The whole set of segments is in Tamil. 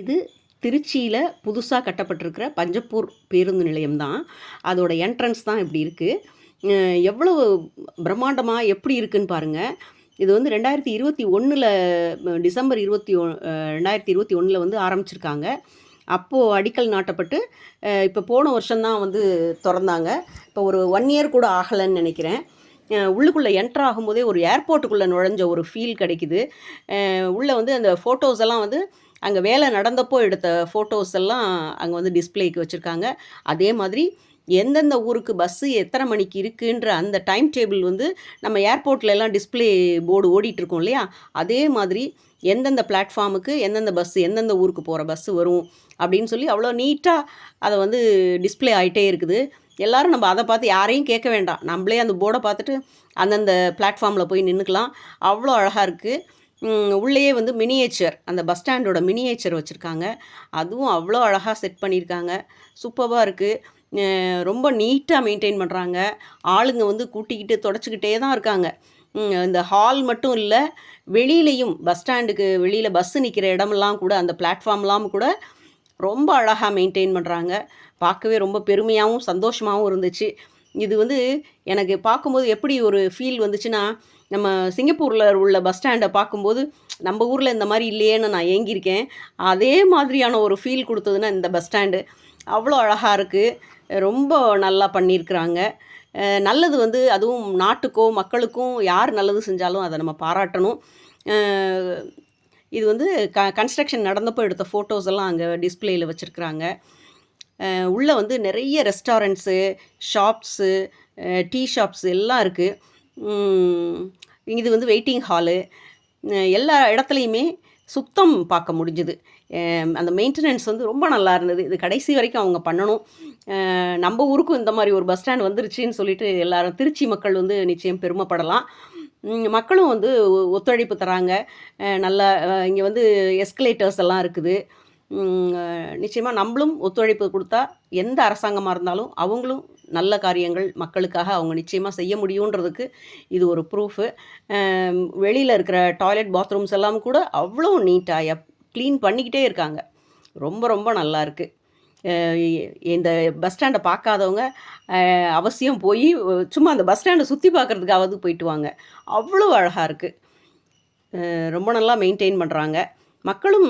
இது திருச்சியில் புதுசாக கட்டப்பட்டிருக்கிற பஞ்சப்பூர் பேருந்து நிலையம் தான். அதோட என்ட்ரன்ஸ் தான் இப்படி இருக்குது எவ்வளவு பிரம்மாண்டமா எப்படி இருக்குன்னு பாருங்க. இது வந்து ரெண்டாயிரத்தி இருபத்தி ஒன்றில் டிசம்பர் இருபத்தி ரெண்டாயிரத்தி இருபத்தி ஒன்றில் வந்து ஆரம்பிச்சிருக்காங்க. அப்போது அடிக்கல் நாட்டப்பட்டு, இப்போ போன வருஷம் தான் வந்து திறந்தாங்க இப்போ ஒரு ஒன் இயர் கூட ஆகலைன்னு நினைக்கிறேன் உள்ளுக்குள்ளே என்ட்ரு ஆகும்போதே ஒரு ஏர்போர்ட்டுக்குள்ளே நுழைஞ்ச ஒரு ஃபீல் கிடைக்குது. உள்ளே வந்து அந்த ஃபோட்டோஸ் எல்லாம் வந்து அங்கே வேலை நடந்தப்போ எடுத்த ஃபோட்டோஸ் எல்லாம் அங்கே வந்து டிஸ்பிளேக்கு வச்சுருக்காங்க அதே மாதிரி எந்தெந்த ஊருக்கு பஸ்ஸு எத்தனை மணிக்கு இருக்குன்ற அந்த டைம் டேபிள் வந்து நம்ம ஏர்போர்ட்லலாம் டிஸ்ப்ளே போர்டு ஓடிட்டுருக்கோம் இல்லையா? அதே மாதிரி எந்தெந்த பிளாட்ஃபார்முக்கு எந்தெந்த பஸ்ஸு எந்தெந்த ஊருக்கு போகிற பஸ்ஸு வரும் அப்படின்னு சொல்லி அவ்வளோ நீட்டாக அதை வந்து டிஸ்ப்ளே ஆகிட்டே இருக்குது. எல்லோரும் நம்ம அதை பார்த்து யாரையும் கேட்க வேண்டாம். நம்மளே அந்த போர்டை பார்த்துட்டு அந்தந்த பிளாட்ஃபார்மில் போய் நின்றுக்கலாம் அவ்வளோ அழகாக இருக்குது உள்ளேயே வந்து மினியேச்சர் அந்த பஸ் ஸ்டாண்டோட மினியேச்சர் வச்சுருக்காங்க அதுவும் அவ்வளோ அழகாக செட் பண்ணியிருக்காங்க. சூப்பராக இருக்குது ரொம்ப நீட்டாக மெயின்டைன் பண்ணுறாங்க ஆளுங்க வந்து கூட்டிக்கிட்டு தொடச்சிக்கிட்டே தான் இருக்காங்க. இந்த ஹால் மட்டும் இல்லை வெளியிலையும் பஸ் ஸ்டாண்டுக்கு வெளியில் பஸ் நிற்கிற இடமெல்லாம் கூட அந்த பிளாட்ஃபார்ம்லாம் கூட ரொம்ப அழகாக மெயின்டெயின் பண்ணுறாங்க பார்க்கவே ரொம்ப பெருமையாகவும் சந்தோஷமாகவும் இருந்துச்சு. இது வந்து எனக்கு பார்க்கும்போது எப்படி ஒரு ஃபீல் வந்துச்சுன்னா, நம்ம சிங்கப்பூரில் உள்ள பஸ் ஸ்டாண்டை பார்க்கும்போது, நம்ம ஊரில் இந்த மாதிரி இல்லையேன்னு நான் ஏங்கியிருக்கேன். அதே மாதிரியான ஒரு ஃபீல் கொடுத்ததுன்னா இந்த பஸ் ஸ்டாண்டு. அவ்வளோ அழகாக இருக்குது ரொம்ப நல்லா பண்ணியிருக்கிறாங்க. நல்லது வந்து அதுவும் நாட்டுக்கோ, மக்களுக்கும் யார் நல்லது செஞ்சாலும் அதை நம்ம பாராட்டணும். இது வந்து க கன்ஸ்ட்ரக்ஷன் நடந்தப்போ எடுத்த ஃபோட்டோஸ் எல்லாம் அங்கே டிஸ்பிளேயில் வச்சுருக்குறாங்க உள்ளே வந்து நிறைய ரெஸ்டாரண்ட்ஸு, ஷாப்ஸு, டீ ஷாப்ஸ் எல்லாம் இருக்குது இது வந்து வெயிட்டிங் ஹாலு. எல்லா இடத்துலையுமே சுத்தம் பார்க்க முடிஞ்சுது அந்த மெயின்டெனன்ஸ் வந்து ரொம்ப நல்லா இருந்தது. இது கடைசி வரைக்கும் அவங்க பண்ணணும். நம்ம ஊருக்கும் இந்த மாதிரி ஒரு பஸ் ஸ்டாண்ட் வந்துருச்சுன்னு சொல்லிட்டு எல்லாரும் திருச்சி மக்கள் வந்து நிச்சயம் பெருமைப்படலாம். மக்களும் வந்து ஒ ஒத்துழைப்பு தராங்க. நல்லா இங்கே வந்து எஸ்கலேட்டர்ஸ் எல்லாம் இருக்குது. நிச்சயமாக நம்மளும் ஒத்துழைப்பு கொடுத்தா எந்த அரசாங்கமாக இருந்தாலும் அவங்களும் நல்ல காரியங்கள் மக்களுக்காக அவங்க நிச்சயமாக செய்ய முடியுன்றதுக்கு இது ஒரு ப்ரூஃபு. வெளியில் இருக்கிற டாய்லெட், பாத்ரூம்ஸ் எல்லாம் கூட அவ்வளோ நீட்டாக க்ளீன் பண்ணிக்கிட்டே இருக்காங்க. ரொம்ப ரொம்ப நல்லா இருக்குது இந்த பஸ் ஸ்டாண்டை பார்க்காதவங்க அவசியம் போய் சும்மா அந்த பஸ் ஸ்டாண்டை சுற்றி பார்க்குறதுக்காவது போயிட்டு வாங்க. அவ்வளோ அழகாக இருக்குது ரொம்ப நல்லா மெயின்டைன் பண்ணுறாங்க மக்களும்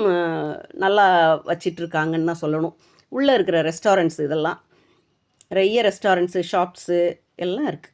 நல்லா வச்சிட்ருக்காங்கன்னு தான் சொல்லணும். உள்ளே இருக்கிற ரெஸ்டாரண்ட்ஸ் இதெல்லாம். நிறைய ரெஸ்டாரண்ட்ஸு, ஷாப்ஸு எல்லாம் இருக்குது